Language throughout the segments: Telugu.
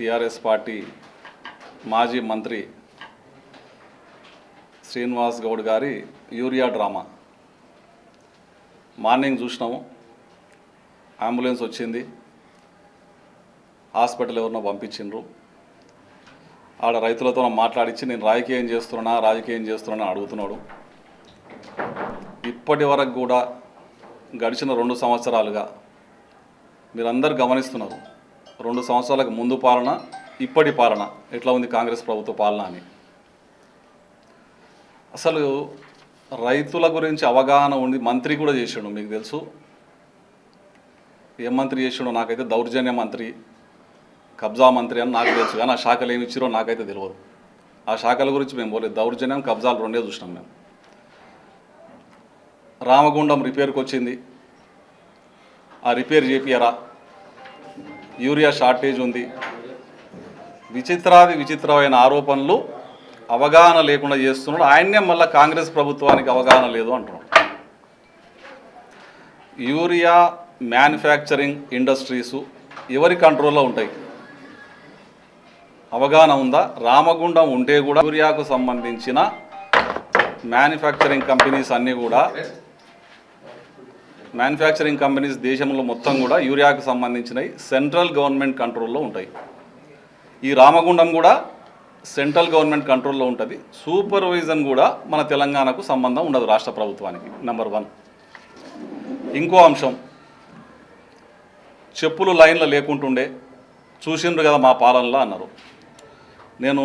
టీఆర్ఎస్ పార్టీ మాజీ మంత్రి శ్రీనివాస్ గౌడ్ గారి యూరియా డ్రామా. మార్నింగ్ చూసినాము. అంబులెన్స్ వచ్చింది. హాస్పిటల్ ఎవరినో పంపించిండ్రు. ఆడ రైతులతో మాట్లాడించి నేను రాజకీయం చేస్తున్నా రాజకీయం చేస్తున్నా అడుగుతున్నాడు. ఇప్పటి వరకు కూడా గడిచిన రెండు సంవత్సరాలుగా మీరందరూ గమనిస్తున్నారు. రెండు సంవత్సరాలకు ముందు పాలన ఇప్పటి పాలన. ఎట్లా ఉంది కాంగ్రెస్ ప్రభుత్వ పాలన అని? అసలు రైతుల గురించి అవగాహన ఉండి మంత్రి కూడా చేసాడు మీకు తెలుసు. ఏ మంత్రి చేసాడో నాకైతే దౌర్జన్య మంత్రి కబ్జా మంత్రి అని నాకు తెలుసు కానీ ఆ శాఖలు ఏమి ఇచ్చారో నాకైతే తెలియదు ఆ శాఖల గురించి మేము పోలేదు. దౌర్జన్యం కబ్జాలు రెండే చూసినాం మేము. రామగుండం రిపేర్కి వచ్చింది ఆ రిపేర్ చేపియరా యూరియా షార్టేజ్ ఉంది. విచిత్రాది విచిత్రమైన ఆరోపణలు అవగాహన లేకుండా చేస్తున్నాడు. ఆయన్నే మళ్ళీ కాంగ్రెస్ ప్రభుత్వానికి అవగాహన లేదు అంటున్నాడు. యూరియా మ్యానుఫ్యాక్చరింగ్ ఇండస్ట్రీసు ఎవరి కంట్రోల్లో ఉంటాయి? అవగాహన ఉందా? రామగుండం ఉంటే కూడా యూరియాకు సంబంధించిన మ్యానుఫ్యాక్చరింగ్ కంపెనీస్ అన్నీ కూడా మ్యానుఫ్యాక్చరింగ్ కంపెనీస్ దేశంలో మొత్తం కూడా యూరియాకు సంబంధించినవి సెంట్రల్ గవర్నమెంట్ కంట్రోల్లో ఉంటాయి. ఈ రామగుండం కూడా సెంట్రల్ గవర్నమెంట్ కంట్రోల్లో ఉంటుంది. సూపర్విజన్ కూడా మన తెలంగాణకు సంబంధం ఉండదు రాష్ట్ర ప్రభుత్వానికి నెంబర్ వన్. ఇంకో అంశం చెప్పులు లైన్లో లేకుంటుండే చూసిండ్రు కదా మా పాలనలో అన్నారు. నేను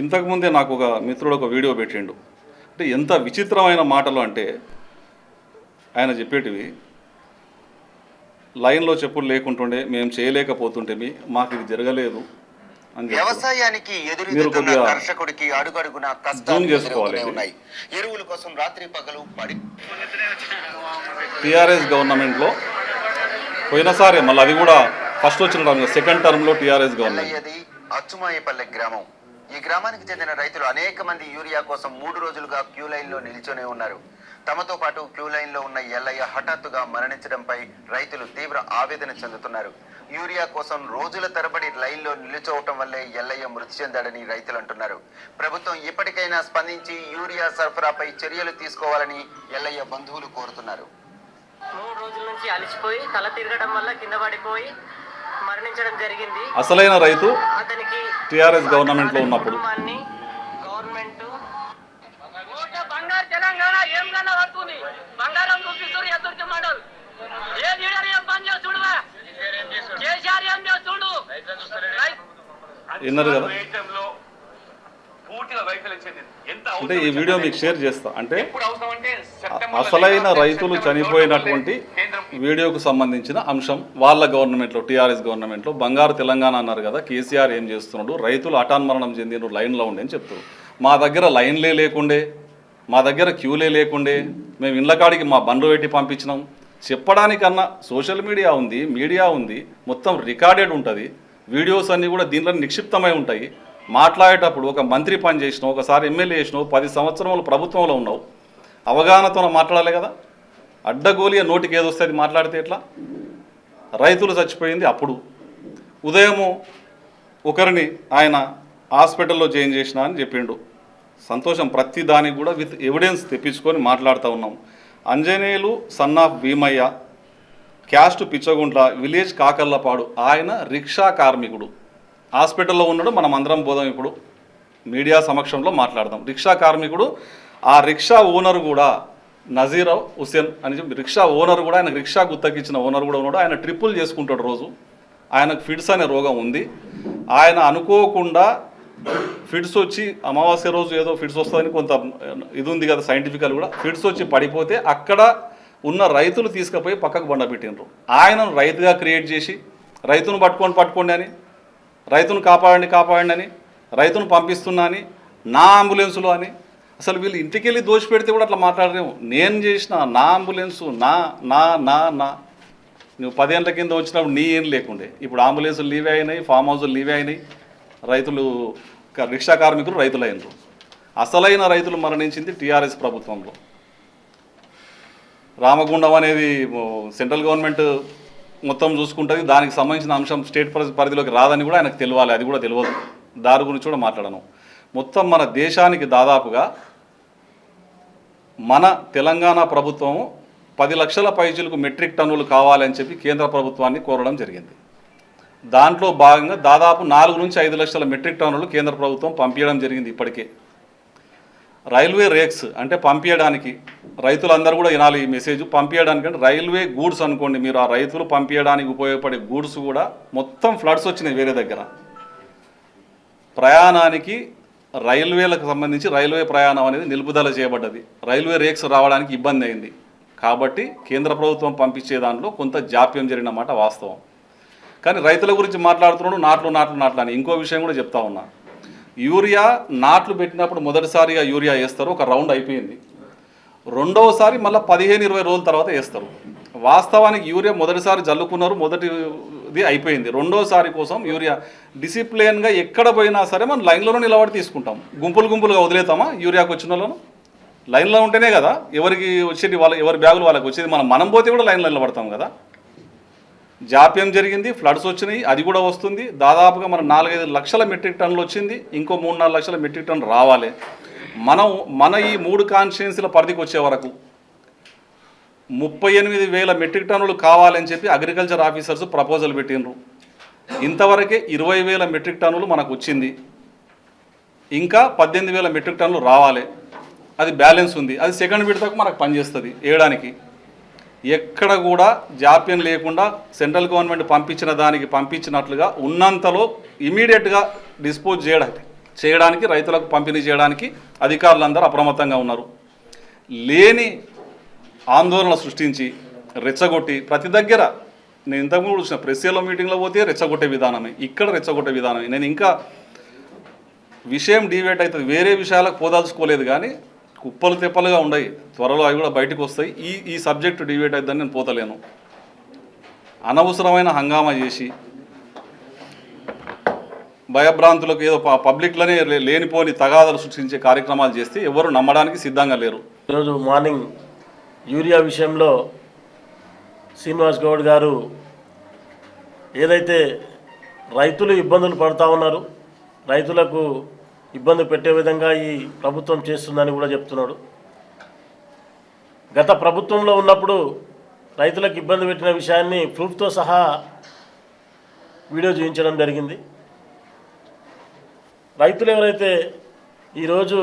ఇంతకుముందే నాకు ఒక మిత్రుడు ఒక వీడియో పెట్టిండు. అంటే ఎంత విచిత్రమైన మాటలు అంటే ఆయన చెప్పేటివి లైన్లో చెప్పులు లేకుంటుండే మేము చేయలేకపోతుంటేమి మాకు ఇది జరగలేదు. వ్యవసాయానికి కొద్దిగా కర్షకుడికి అడుగడుగున కష్టాలు. ఉన్నాయి ఎరువుల కోసం రాత్రి పగలు పడి టీఆర్ఎస్ గవర్నమెంట్లో పోయినసారి మళ్ళీ అది కూడా ఫస్ట్ వచ్చిన టర్మ్ సెకండ్ టర్మ్లో టీఆర్ఎస్ గవర్నమెంట్ అచ్చుమాయపల్లె గ్రామం ఈ గ్రామానికి చెందిన రైతులు అనేక మంది యూరియా కోసం మూడు రోజులుగా క్యూ లైన్లో నిల్చొని ఉన్నారు తమతో పాటు క్యూ లైన్లో ఉన్న ఎల్లయ్య హఠాత్తుగా మరణించడంపై రైతులు తీవ్ర ఆవేదన చెందుతున్నారు. యూరియా కోసం రోజుల తరబడి లైన్లో నిలుచోవటం వల్లే ఎల్లయ్య మృతి చెందాడని రైతులు అంటున్నారు. ప్రభుత్వం ఇప్పటికైనా స్పందించి యూరియా సరఫరాపై చర్యలు తీసుకోవాలని ఎల్లయ్య బంధువులు కోరుతున్నారు. మూడు రోజుల నుంచి అలసిపోయి తల తిరగడం వల్ల కింద పడిపోయి మరణించడం జరిగింది. అసలైన రైతు అతనికి TRS government లో ఉన్నప్పుడు. కుటుంబాన్ని గవర్నమెంట్ ఓకే బంగారు తెలంగాణ ఏం కన్నా పడుతుంది బంగారం చూపిస్తారు ఎదురు మోడల్ ఏ లీడర్ ఏం పని చేస్తుడువా కేసీఆర్ ఏం చేస్తుడు విన్నారు కదా? అంటే ఈ వీడియో మీకు షేర్ చేస్తా. అంటే అసలైన రైతులు చనిపోయినటువంటి వీడియోకు సంబంధించిన అంశం వాళ్ళ గవర్నమెంట్లో టీఆర్ఎస్ గవర్నమెంట్లో. బంగారు తెలంగాణ అన్నారు కదా కేసీఆర్ ఏం చేస్తున్నాడు? రైతులు అటాన్మరణం చెందిన లైన్లో ఉండే అని చెప్తారు మా దగ్గర లైన్లే లేకుండే మా దగ్గర క్యూలే లేకుండే. మేము ఇళ్ళ కాడికి మా బండ్లు పెట్టి పంపించినాం. చెప్పడానికన్నా సోషల్ మీడియా ఉంది మీడియా ఉంది మొత్తం రికార్డెడ్ ఉంటుంది. వీడియోస్ అన్నీ కూడా దీంట్లో నిక్షిప్తమై ఉంటాయి. మాట్లాడేటప్పుడు ఒక మంత్రి పని చేసినావు ఒకసారి ఎమ్మెల్యే చేసినావు పది సంవత్సరములు ప్రభుత్వంలో ఉన్నావు. అవగాహనతో మాట్లాడాలి కదా. అడ్డగోలిగా నోటికి ఏదో వస్తుంది మాట్లాడితే ఎట్లా? రైతులు చచ్చిపోయింది అప్పుడు. ఉదయము ఒకరిని ఆయన హాస్పిటల్లో జాయిన్ చేసిన అని చెప్పిండు. సంతోషం ప్రతి దానికి కూడా విత్ ఎవిడెన్స్ తెప్పించుకొని మాట్లాడుతూ ఉన్నాం. Anjaneyulu son of Bheemaiah caste Pichaguntla village Kakarlapadu. ఆయన రిక్షా కార్మికుడు. హాస్పిటల్లో ఉన్నాడు మనం అందరం పోదాం ఇప్పుడు. మీడియా సమక్షంలో మాట్లాడదాం. రిక్షా కార్మికుడు ఆ రిక్షా ఓనర్ కూడా నజీర్ హుసేన్ అని చెప్పి రిక్షా ఓనర్ కూడా ఆయన రిక్షా గుత్తకిచ్చిన ఓనర్ కూడా ఉన్నాడు. ఆయన ట్రిప్పులు చేసుకుంటాడు రోజు. ఆయనకు ఫిడ్స్ అనే రోగం ఉంది. ఆయన అనుకోకుండా ఫిడ్స్ వచ్చి అమావాస్య రోజు ఏదో ఫిడ్స్ వస్తుందని కొంత ఇది ఉంది కదా సైంటిఫికల్ కూడా. ఫిడ్స్ వచ్చి పడిపోతే అక్కడ ఉన్న రైతులు తీసుకుపోయి పక్కకు బండబెట్టినరు ఆయనను రైతుగా క్రియేట్ చేసి రైతును పట్టుకొని పట్టుకోండి అని రైతును కాపాడండి కాపాడండి అని రైతును పంపిస్తున్నా అని నా అంబులెన్సులో అని. అసలు వీళ్ళు ఇంటికి వెళ్ళి దోషి పెడితే కూడా అట్లా మాట్లాడలేము నేను చేసిన నా అంబులెన్సు నా నా నా నా. నువ్వు పదేళ్ళ కింద వచ్చినప్పుడు నీ ఏం లేకుండే. ఇప్పుడు అంబులెన్సులు లీవే అయినాయి ఫామ్ హౌసులు లీవే అయినాయి. రైతులు రిక్షా కార్మికులు రైతులైనరు. అసలైన రైతులు మరణించింది టీఆర్ఎస్ ప్రభుత్వంలో. రామగుండం అనేది సెంట్రల్ గవర్నమెంట్ మొత్తం చూసుకుంటుంది. దానికి సంబంధించిన అంశం స్టేట్ పరిధిలోకి రాదని కూడా ఆయనకు తెలియాలి అది కూడా తెలియదు దాని గురించి కూడా మాట్లాడను. మొత్తం మన దేశానికి దాదాపుగా మన తెలంగాణ ప్రభుత్వం పది లక్షల పైచులకు మెట్రిక్ టన్నులు కావాలని చెప్పి కేంద్ర ప్రభుత్వాన్ని కోరడం జరిగింది. దాంట్లో భాగంగా దాదాపు నాలుగు నుంచి ఐదు లక్షల మెట్రిక్ టన్నులు కేంద్ర ప్రభుత్వం పంపించడం జరిగింది ఇప్పటికే. రైల్వే రేక్స్ అంటే పంపించడానికి రైతులందరూ కూడా వినాలి ఈ మెసేజ్ పంపించడానికి అంటే రైల్వే గూడ్స్ అనుకోండి మీరు ఆ రైతులు పంపించడానికి ఉపయోగపడే గూడ్స్ కూడా మొత్తం ఫ్లడ్స్ వచ్చినాయి వేరే దగ్గర. ప్రయాణానికి రైల్వేలకు సంబంధించి రైల్వే ప్రయాణం అనేది నిలుపుదల చేయబడ్డది. రైల్వే రేక్స్ రావడానికి ఇబ్బంది అయింది. కాబట్టి కేంద్ర ప్రభుత్వం పంపించే దాంట్లో కొంత జాప్యం జరిగిన మాట వాస్తవం. కానీ రైతుల గురించి మాట్లాడుతున్నాడు నాట్లు నాట్లు నాట్లు అని ఇంకో విషయం కూడా చెప్తా ఉన్నా. యూరియా నాట్లు పెట్టినప్పుడు మొదటిసారిగా యూరియా వేస్తారు ఒక రౌండ్ అయిపోయింది. రెండవసారి మళ్ళీ పదిహేను ఇరవై రోజుల తర్వాత వేస్తారు. వాస్తవానికి యూరియా మొదటిసారి జల్లుకున్నారు మొదటిది అయిపోయింది. రెండోసారి కోసం యూరియా డిసిప్లిన్గా ఎక్కడ పోయినా సరే మనం లైన్లోనే నిలబడి తీసుకుంటాం. గుంపులు గుంపులుగా వదిలేతామా యూరియాకి వచ్చిన వాళ్ళను? లైన్లో ఉంటేనే కదా ఎవరికి వచ్చేది వాళ్ళ ఎవరి బ్యాగులు వాళ్ళకి వచ్చేది? మనం మనం పోతే కూడా లైన్లో నిలబడతాం కదా. జాప్యం జరిగింది ఫ్లడ్స్ వచ్చినాయి అది కూడా వస్తుంది. దాదాపుగా మన నాలుగైదు లక్షల మెట్రిక్ టన్నులు వచ్చింది ఇంకో మూడు నాలుగు లక్షల మెట్రిక్ టన్ను రావాలి. మనం మన ఈ మూడు కాన్స్టిట్యున్సీల పరిధికి వచ్చే వరకు ముప్పై ఎనిమిది వేల మెట్రిక్ టన్నులు కావాలని చెప్పి అగ్రికల్చర్ ఆఫీసర్స్ ప్రపోజల్ పెట్టినరు ఇంతవరకే ఇరవై వేల మెట్రిక్ టన్నులు మనకు వచ్చింది. ఇంకా పద్దెనిమిది వేల మెట్రిక్ టన్నులు రావాలి. అది బ్యాలెన్స్ ఉంది. అది సెకండ్ విడతకు మనకు పనిచేస్తుంది వేయడానికి ఎక్కడ కూడా జాప్యం లేకుండా సెంట్రల్ గవర్నమెంట్ పంపించిన దానికి పంపించినట్లుగా ఉన్నంతలో ఇమీడియట్గా డిస్పోజ్ చేయడానికి చేయడానికి రైతులకు పంపిణీ చేయడానికి అధికారులందరూ అప్రమత్తంగా ఉన్నారు. లేని ఆందోళన సృష్టించి రెచ్చగొట్టి ప్రతి దగ్గర నేను ఇంతకుముందు చూసిన ప్రెస్సీలో మీటింగ్లో పోతే రెచ్చగొట్టే విధానమే. ఇక్కడ రెచ్చగొట్టే విధానమే. నేను ఇంకా విషయం డివేట్ అవుతుంది. వేరే విషయాలకు పోదాల్చుకోలేదు కానీ కుప్పలు తెప్పలుగా ఉన్నాయి త్వరలో అవి కూడా బయటకు వస్తాయి. ఈ ఈ సబ్జెక్టు డివేట్ అవుతుందని నేను పోతలేను. అనవసరమైన హంగామా చేసి భయభ్రాంతులకు ఏదో పబ్లిక్లోనే లే- లేనిపోని తగాదాలు సృష్టించే కార్యక్రమాలు చేస్తే ఎవరు నమ్మడానికి సిద్ధంగా లేరు. ఈరోజు మార్నింగ్ యూరియా విషయంలో శ్రీనివాస్ గౌడ్ గారు ఏదైతే రైతులు ఇబ్బందులు పడుతూ ఉన్నారు రైతులకు ఇబ్బంది పెట్టే విధంగా ఈ ప్రభుత్వం చేస్తుందని కూడా చెప్తున్నాడు. గత ప్రభుత్వంలో ఉన్నప్పుడు రైతులకు ఇబ్బంది పెట్టిన విషయాన్ని ప్రూఫ్తో సహా వీడియో చూపించడం జరిగింది. రైతులు ఎవరైతే ఈరోజు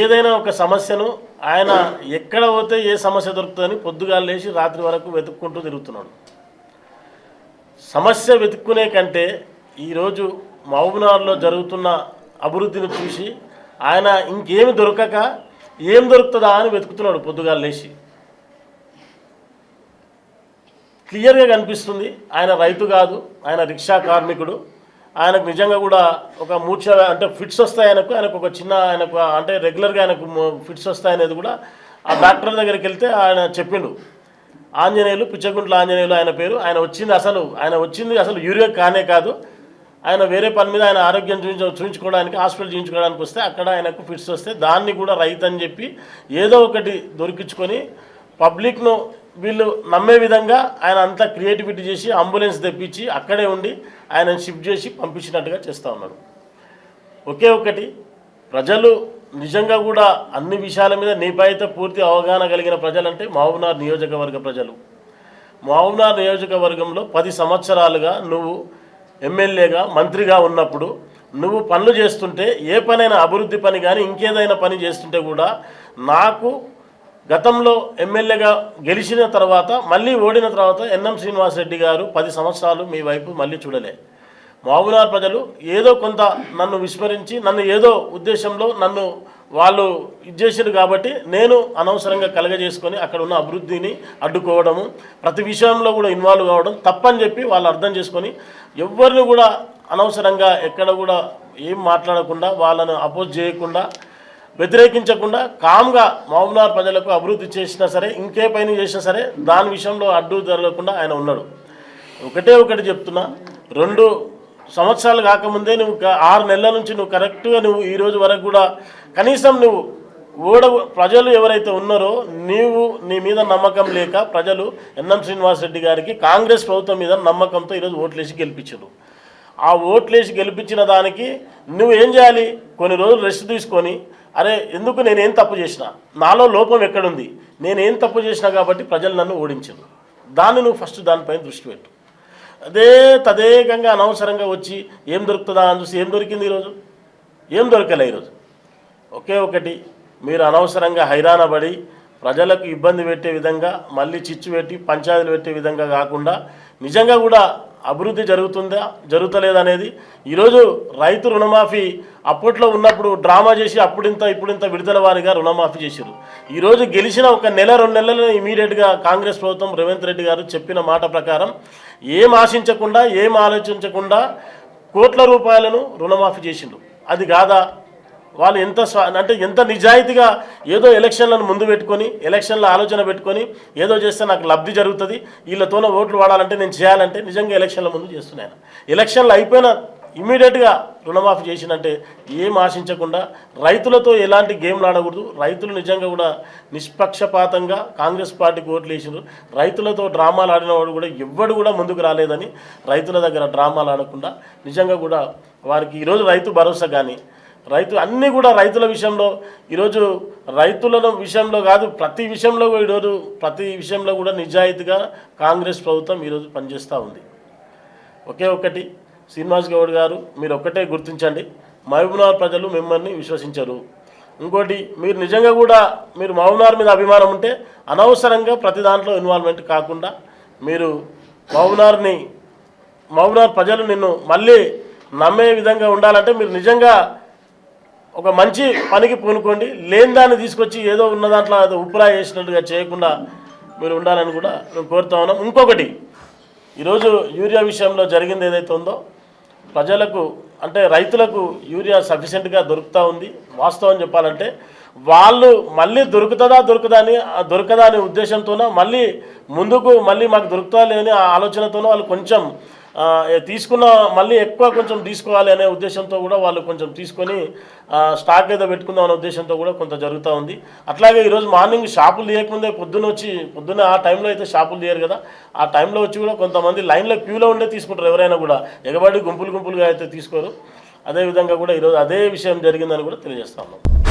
ఏదైనా ఒక సమస్యను ఆయన ఎక్కడ పోతే ఏ సమస్య దొరుకుతుందని పొద్దుగా లేచి రాత్రి వరకు వెతుక్కుంటూ తిరుగుతున్నాడు. సమస్య వెతుక్కునే కంటే ఈరోజు మహబూబ్నగర్లో జరుగుతున్న అభివృద్ధిని చూసి ఆయన ఇంకేమి దొరకక ఏం దొరుకుతుందా అని వెతుకుతున్నాడు పొద్దుగా లేచి. క్లియర్గా కనిపిస్తుంది ఆయన రైతు కాదు ఆయన రిక్షా కార్మికుడు. ఆయనకు నిజంగా కూడా ఒక మూర్ఛ అంటే ఫిట్స్ వస్తాయి ఆయనకు ఆయనకు ఒక చిన్న ఆయనకు అంటే రెగ్యులర్గా ఆయనకు ఫిట్స్ వస్తాయనేది కూడా ఆ డాక్టర్ దగ్గరికి వెళ్తే ఆయన చెప్పిండు. ఆంజనేయులు పిచ్చగుంట్ల ఆంజనేయులు ఆయన పేరు. ఆయన వచ్చింది అసలు ఆయన వచ్చింది అసలు యూరియా కానే కాదు. ఆయన వేరే పని మీద ఆయన ఆరోగ్యం చూపించ చూపించుకోవడానికి హాస్పిటల్ చూపించుకోవడానికి వస్తే అక్కడ ఆయనకు ఫిట్స్ వస్తే దాన్ని కూడా రైతు అని చెప్పి ఏదో ఒకటి దొరికించుకొని పబ్లిక్ను వీళ్ళు నమ్మే విధంగా ఆయన అంతా క్రియేటివిటీ చేసి అంబులెన్స్ తెప్పించి అక్కడే ఉండి ఆయన షిఫ్ట్ చేసి పంపించినట్టుగా చేస్తూ ఉన్నాడు ఒకే ఒకటి ప్రజలు నిజంగా కూడా అన్ని విషయాల మీద నిపాయిత పూర్తి అవగాహన కలిగిన ప్రజలంటే మహబూబ్నగర్ నియోజకవర్గ ప్రజలు. మహబూబ్నగర్ నియోజకవర్గంలో పది సంవత్సరాలుగా నువ్వు ఎమ్మెల్యేగా మంత్రిగా ఉన్నప్పుడు నువ్వు పనులు చేస్తుంటే ఏ పనైనా అభివృద్ధి పని కానీ ఇంకేదైనా పని చేస్తుంటే కూడా నాకు గతంలో ఎమ్మెల్యేగా గెలిచిన తర్వాత మళ్ళీ ఓడిన తర్వాత ఎన్ఎం శ్రీనివాసరెడ్డి గారు పది సంవత్సరాలు మీ వైపు మళ్ళీ చూడలే. మామూలు ప్రజలు ఏదో కొంత నన్ను విస్మరించి నన్ను ఏదో ఉద్దేశంలో నన్ను వాళ్ళు ఇది కాబట్టి నేను అనవసరంగా కలగజేసుకొని అక్కడ ఉన్న అభివృద్ధిని అడ్డుకోవడము ప్రతి విషయంలో కూడా ఇన్వాల్వ్ కావడం తప్పని చెప్పి వాళ్ళు అర్థం చేసుకొని ఎవరిని కూడా అనవసరంగా ఎక్కడ కూడా ఏం మాట్లాడకుండా వాళ్ళను అపోజ్ చేయకుండా వ్యతిరేకించకుండా కామ్గా మహబూబ్నగర్ ప్రజలకు అభివృద్ధి చేసినా సరే ఇంకే పైన చేసినా సరే దాని విషయంలో అడ్డు జరగకుండా ఆయన ఉన్నాడు. ఒకటే ఒకటి చెప్తున్నా రెండు సంవత్సరాలు కాకముందే నువ్వు ఆరు నెలల నుంచి నువ్వు కరెక్ట్గా నువ్వు ఈ రోజు వరకు కూడా కనీసం నువ్వు ఓడ ప్రజలు ఎవరైతే ఉన్నారో నీవు నీ మీద నమ్మకం లేక ప్రజలు ఎన్ఎం శ్రీనివాసరెడ్డి గారికి కాంగ్రెస్ ప్రభుత్వం మీద నమ్మకంతో ఈరోజు ఓట్లేసి గెలిపించారు. ఆ ఓట్లేసి గెలిపించిన దానికి నువ్వు ఏం చేయాలి? కొన్ని రోజులు రెస్ట్ తీసుకొని అరే ఎందుకు నేనేం తప్పు చేసిన? నాలో లోపం ఎక్కడుంది? నేనేం తప్పు చేసినా కాబట్టి ప్రజలు నన్ను ఓడించారు. దాన్ని నువ్వు ఫస్ట్ దానిపైన దృష్టి పెట్టు. అదే తదేకంగా అనవసరంగా వచ్చి ఏం దొరుకుతుందా అని చూసి ఏం దొరికింది ఈరోజు? ఏం దొరకలే ఈరోజు. ఒకే ఒకటి మీరు అనవసరంగా హైరాణపడి ప్రజలకు ఇబ్బంది పెట్టే విధంగా మళ్ళీ చిచ్చు పెట్టి పంచాయతీలు పెట్టే విధంగా కాకుండా నిజంగా కూడా అభివృద్ధి జరుగుతుందా జరుగుతలేదనేది ఈరోజు రైతు రుణమాఫీ అప్పట్లో ఉన్నప్పుడు డ్రామా చేసి అప్పుడింత ఇప్పుడింత విడుదల వారిగా రుణమాఫీ చేశారు ఈరోజు గెలిచిన ఒక నెల రెండు నెలలు ఇమీడియట్గా కాంగ్రెస్ ప్రభుత్వం రేవంత్ రెడ్డి గారు చెప్పిన మాట ప్రకారం ఏం ఆశించకుండా ఏం ఆలోచించకుండా కోట్ల రూపాయలను రుణమాఫీ చేసిండు అది కాదా? వాళ్ళు ఎంత స్వా అంటే ఎంత నిజాయితీగా ఏదో ఎలక్షన్లను ముందు పెట్టుకొని ఎలక్షన్ల ఆలోచన పెట్టుకొని ఏదో చేస్తే నాకు లబ్ధి జరుగుతుంది వీళ్ళతోనే ఓట్లు వాడాలంటే నేను చేయాలంటే నిజంగా ఎలక్షన్ల ముందు చేస్తున్నాను ఎలక్షన్లు అయిపోయిన ఇమీడియట్గా రుణమాఫీ చేసినంటే ఏం ఆశించకుండా రైతులతో ఎలాంటి గేమ్లు ఆడకూడదు రైతులు నిజంగా కూడా నిష్పక్షపాతంగా కాంగ్రెస్ పార్టీకి ఓట్లు వేసినారు రైతులతో డ్రామాలు ఆడిన వాడు కూడా ఎవ్వడు కూడా ముందుకు రాలేదని రైతుల దగ్గర డ్రామాలు ఆడకుండా నిజంగా కూడా వారికి ఈరోజు రైతు భరోసా కానీ రైతు అన్నీ కూడా రైతుల విషయంలో ఈరోజు రైతుల విషయంలో కాదు ప్రతి విషయంలో కూడా ఈరోజు ప్రతి విషయంలో కూడా నిజాయితీగా కాంగ్రెస్ ప్రభుత్వం ఈరోజు పనిచేస్తూ ఉంది. ఒకే ఒక్కటి శ్రీనివాస్ గౌడ్ గారు మీరు ఒక్కటే గుర్తించండి మహబూబ్నగర్ ప్రజలు మిమ్మల్ని విశ్వసించరు. ఇంకోటి మీరు నిజంగా కూడా మీరు మహబూబ్నగర్ మీద అభిమానం ఉంటే అనవసరంగా ప్రతి దాంట్లో ఇన్వాల్వ్మెంట్ కాకుండా మీరు మహబూబ్నగర్ని మహబూబ్నగర్ ప్రజలు నిన్ను మళ్ళీ నమ్మే విధంగా ఉండాలంటే మీరు నిజంగా ఒక మంచి పనికి పూనుకోండి. లేని దాన్ని తీసుకొచ్చి ఏదో ఉన్న దాంట్లో ఏదో ఉప్పులా చేసినట్టుగా చేయకుండా మీరు ఉండాలని కూడా మేము కోరుతా ఉన్నాం ఇంకొకటి ఈరోజు యూరియా విషయంలో జరిగింది ఏదైతే ఉందో ప్రజలకు అంటే రైతులకు యూరియా సఫిషియెంట్గా దొరుకుతూ ఉంది. వాస్తవం చెప్పాలంటే వాళ్ళు మళ్ళీ దొరుకుతుందా దొరుకుదా అని దొరకదా అనే ఉద్దేశంతోనో మళ్ళీ ముందుకు మళ్ళీ మాకు దొరుకుతా లేదని ఆ ఆలోచనతోనో వాళ్ళు కొంచెం తీసుకున్న మళ్ళీ ఎక్కువ కొంచెం తీసుకోవాలి అనే ఉద్దేశంతో కూడా వాళ్ళు కొంచెం తీసుకొని స్టాక్ ఏదో పెట్టుకుందాం అనే ఉద్దేశంతో కూడా కొంత జరుగుతూ ఉంది. అట్లాగే ఈరోజు మార్నింగ్ షాపులు తీయకముందే పొద్దున్న వచ్చి పొద్దున్న ఆ టైంలో అయితే షాపులు తీయరు కదా ఆ టైంలో వచ్చి కూడా కొంతమంది లైన్లో క్యూలో ఉండే తీసుకుంటారు ఎవరైనా కూడా ఎగబడి గుంపులు గుంపులుగా అయితే తీసుకోరు. అదేవిధంగా కూడా ఈరోజు అదే విషయం జరిగిందని కూడా తెలియజేస్తాము